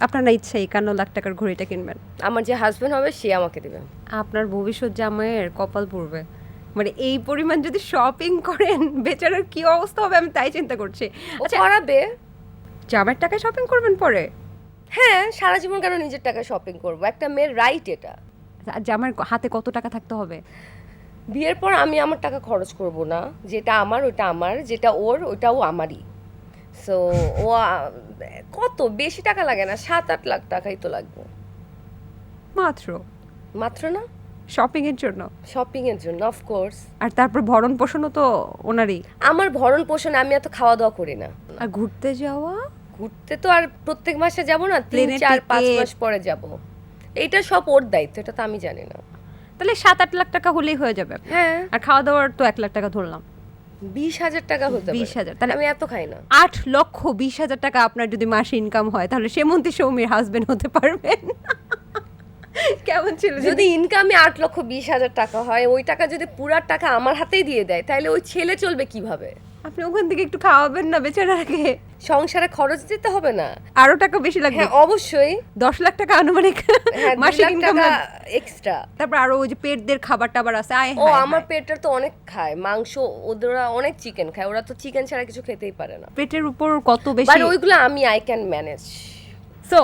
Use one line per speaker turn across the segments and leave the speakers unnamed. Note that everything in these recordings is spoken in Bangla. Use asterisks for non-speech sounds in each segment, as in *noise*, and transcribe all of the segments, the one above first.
আপনার না ইচ্ছা একান্ন লাখ টাকার ঘড়িটা কিনবেন।
আমার যে হাজবেন্ড হবে সে আমাকে দেবে।
আপনার ভবিষ্যৎ জামাইয়ের কপাল পড়বে। মানে এই পরিমাণ যদি শপিং করেন বেচারার কি অবস্থা হবে আমি তাই চিন্তা করছি।
ও
আচ্ছা
করাবে
জামাইয়ের টাকায় শপিং করবেন পরে?
হ্যাঁ সারা জীবন কেন নিজের টাকা শপিং করব? একটা মেয়ের রাইট এটা।
আর জামাইয়ের হাতে কত টাকা থাকতে হবে?
বিয়ের পর আমি আমার টাকা খরচ করব না। যেটা আমার ওটা আমার। যেটা ওর ওটাও আমারই। সো ও কত? বেশি টাকা লাগে না? সাত আট লাখ টাকাই তো লাগবে।
মাত্র?
মাত্র না?
শপিং এর জন্য?
শপিং এর জন্য অফকোর্স
আর তারপর ভরণ পোষণও তো ওনারই?
আমার ভরণ পোষণ আমি এত খাওয়া দাওয়া করি না।
আর ঘুরতে যাওয়া?
ঘুরতে তো আর প্রত্যেক মাসে যাব না তিন চার পাঁচ মাস পরে যাব। এটা সব ওর দায়িত্ব এটা তো আমি জানি না।
তাহলে সাত আট লাখ টাকা হলেই হয়ে যাবে।
হ্যাঁ।
আর খাওয়া দাওয়ার তো এক লাখ টাকা ধরলাম।
বিশ হাজার টাকা হতে
বিশ হাজার, তাহলে-
আমি এত খাই না।
আট লক্ষ বিশ হাজার টাকা আপনার যদি মাসে ইনকাম হয় তাহলে সেমন্তী সৌমির হাজবেন্ড হতে পারবেন। কেমন ছিল
যদি ইনকামে আট লক্ষ বিশ হাজার টাকা হয় ওই টাকা যদি পুরার টাকা আমার হাতেই দিয়ে দেয় তাহলে ওই ছেলে চলবে কীভাবে?
আপনি ওখান থেকে একটু খাওয়াবেন না বেচারাকে।
সংসারে খরচ দিতে হবে না।
আরও টাকা বেশি লাগবে।
হ্যাঁ অবশ্যই।
দশ লাখ টাকা আনুমানিক
হ্যাঁ
মাসিক ইনকাম
এক্সট্রা
তারপর আরও ওই যে পেটদের খাবার টাবার আছে আয়
ও আমার পেটটা তো অনেক খায় মাংস অনেক চিকেন খায় ওরা তো চিকেন ছাড়া কিছু খেতেই পারে না।
পেটের উপর কত বেশি
বাট ওইগুলো আমি আই ক্যান ম্যানেজ
সো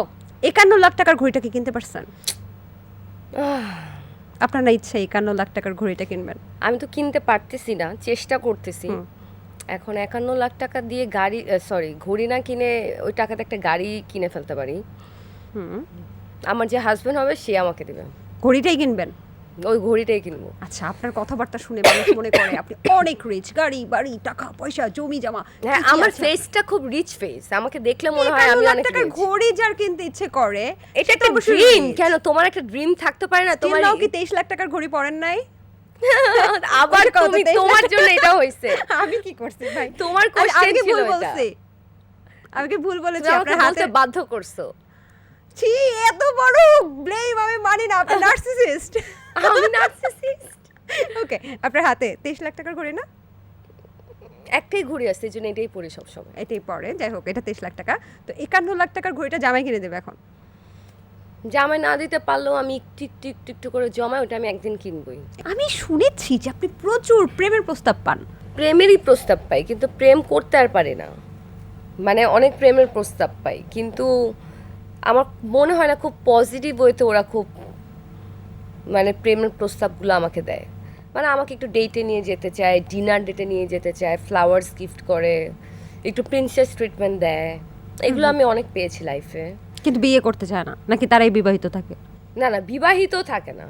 একান্ন লাখ টাকার ঘড়িটা কি কিনতে পারছেন? আপনার না ইচ্ছা একান্ন লাখ টাকার ঘড়িটা কিনবেন?
আমি তো কিনতে পারতেছি না চেষ্টা করতেছি। এখন একান্ন লাখ টাকা দিয়ে গাড়ি সরি ঘড়ি না কিনে ওই টাকাতে একটা গাড়ি কিনে ফেলতে পারি।
হুম।
আমার যে হাজবেন্ড হবে সে আমাকে দেবে।
ঘড়িটাই কিনবেন?
ওই ঘড়িটাই কিনবো।
আচ্ছা আপনার কথাবার্তা শুনে মানুষ মনে করে আপনি অনেক রিচ গাড়ি বাড়ি টাকা পয়সা জমি জমা
হ্যাঁ আমার ফেসটা খুব রিচ ফেস আমাকে দেখলে মনে হয় আমি অনেক
টাকার ঘড়ি যার কিনতে ইচ্ছে করে
এটা
তো
ড্রিম কেন? তোমার একটা ড্রিম থাকতে পারে না তোমার
কি তেইশ লাখ টাকার ঘড়ি পরেন নাই? *laughs*
আবার? তুমি তোমার জন্য এটা হয়েছে।
আমি কি করছি ভাই?
তোমার
আমি
ছিল এটা।
বলছি। আমি ভুল বলেছি আপনার হাতে
বাধ্য করছ।
ছি এত বড় ব্লেম আমি মানি না আপনি নার্সিসিস্ট
আমি নার্সিসিস্ট
ওকে আপনার হাতে তেইশ লাখ টাকার ঘড়ি না?
একটাই ঘুরে আসছে এই জন্য এটাই পড়ি সবসময়।
এটাই পরে যাই হোক এটা তেইশ লাখ টাকা। তো একান্ন লাখ টাকার ঘড়িটা জামাই কিনে দেবে এখন।
জামাই না দিতে পারলেও আমি একটু একটু একটু একটু করে জমাই ওটা আমি একদিন কিনবই।
আমি শুনেছি যে আপনি প্রচুর প্রেমের প্রস্তাব পান।
প্রেমেরই প্রস্তাব পাই কিন্তু প্রেম করতে আর পারি না। মানে অনেক প্রেমের প্রস্তাব পাই কিন্তু আমার মনে হয় না খুব পজিটিভ ওয়েতে ওরা খুব মানে প্রেমের প্রস্তাবগুলো আমাকে দেয়। মানে আমাকে একটু ডেটে নিয়ে যেতে চায় ডিনার ডেটে নিয়ে যেতে চায় ফ্লাওয়ার্স গিফট করে একটু প্রিন্সেস ট্রিটমেন্ট দেয় এগুলো আমি অনেক পেয়েছি লাইফে
কিন্তু বিয়ে করতে চায় না নাকি তারাই বিবাহিত থাকে?
না না বিবাহিত থাকে না।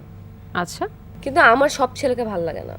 আচ্ছা।
কিন্তু আমার সব ছেলেকে ভালো লাগে না।